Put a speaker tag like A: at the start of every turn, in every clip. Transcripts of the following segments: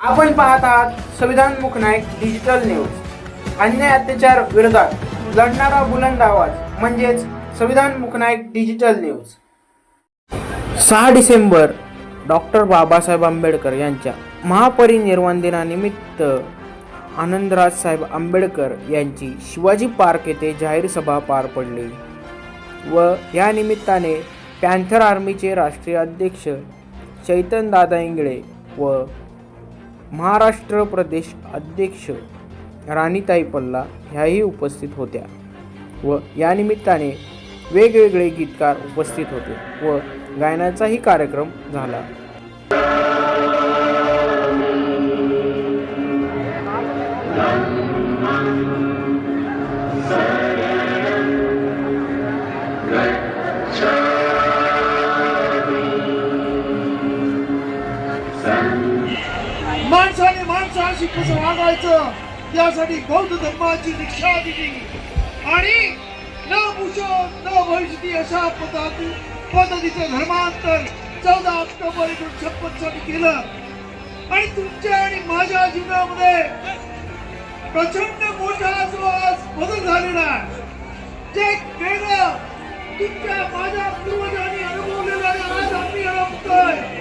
A: आपण पाहत आहात संविधान मुखनायक डिजिटल न्यूज अन्याय अत्याचार विरोधात लढणारा बुलंद आवाज म्हणजेच संविधान मुखनायक डिजिटल न्यूज सहा डिसेंबर डॉक्टर बाबासाहेब आंबेडकर यांच्या महापरिनिर्वाण दिनानिमित्त आनंदराज साहेब आंबेडकर यांची शिवाजी पार्क येथे जाहीर सभा पार पडली. व या निमित्ताने पॅन्थर आर्मीचे राष्ट्रीय अध्यक्ष चैतनदादा इंगळे व महाराष्ट्र प्रदेश अध्यक्ष राणीताई पल्ला ह्याही उपस्थित होत्या व या निमित्ताने वेगवेगळे गीतकार उपस्थित होते व गायनाचाही कार्यक्रम झाला.
B: माणसाने माणसाशी कसं वागायचं त्यासाठी बौद्ध धर्माची दीक्षा दिली. आणि न भूषण न भविष्य अशा पद्धती पद्धतीचं धर्मांतर चौदा ऑक्टोबर एकोणीसशे छप्पन साली केलं. आणि तुमच्या आणि माझ्या जीवनामध्ये प्रचंड मोठा जो आज बदल झालेला आहे जे वेगळं तुमच्या माझ्या पूर्वजांनी अनुभवलेलं आहे, आज आम्ही अनुभवतोय.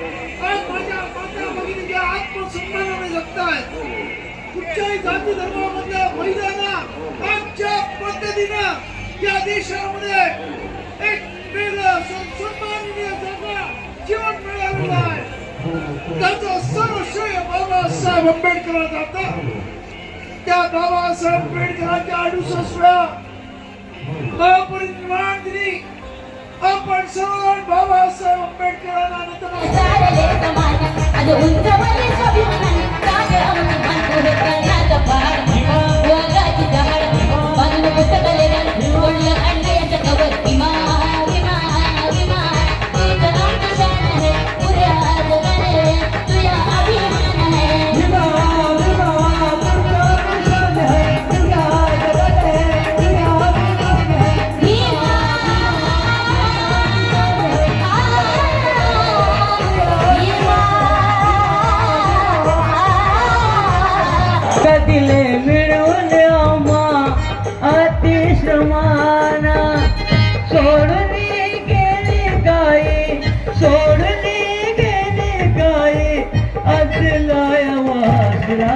B: हिंदू जाती धर्मामधल्या महिलांना आमच्या पद्धतीनं या देशामध्ये एक वेगळं सन्माननीय जगणं जीवन मिळालेलं आहे. त्याचं सर्व श्रेय बाबासाहेब आंबेडकरांना जातं त्या बाबासाहेब आंबेडकरांच्या अडुसष्टव्या महापरिनिर्वाण दिनी आपण सर्व बाबासाहेब आंबेडकरांना
C: दिले मिळून अमा अतिश्रमाना. सोडून गेले गाई सोडून गेले गाई असलाय वासरा.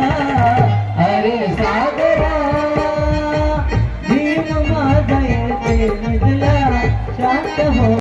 C: अरे सागरा भीम माझा शांत हो.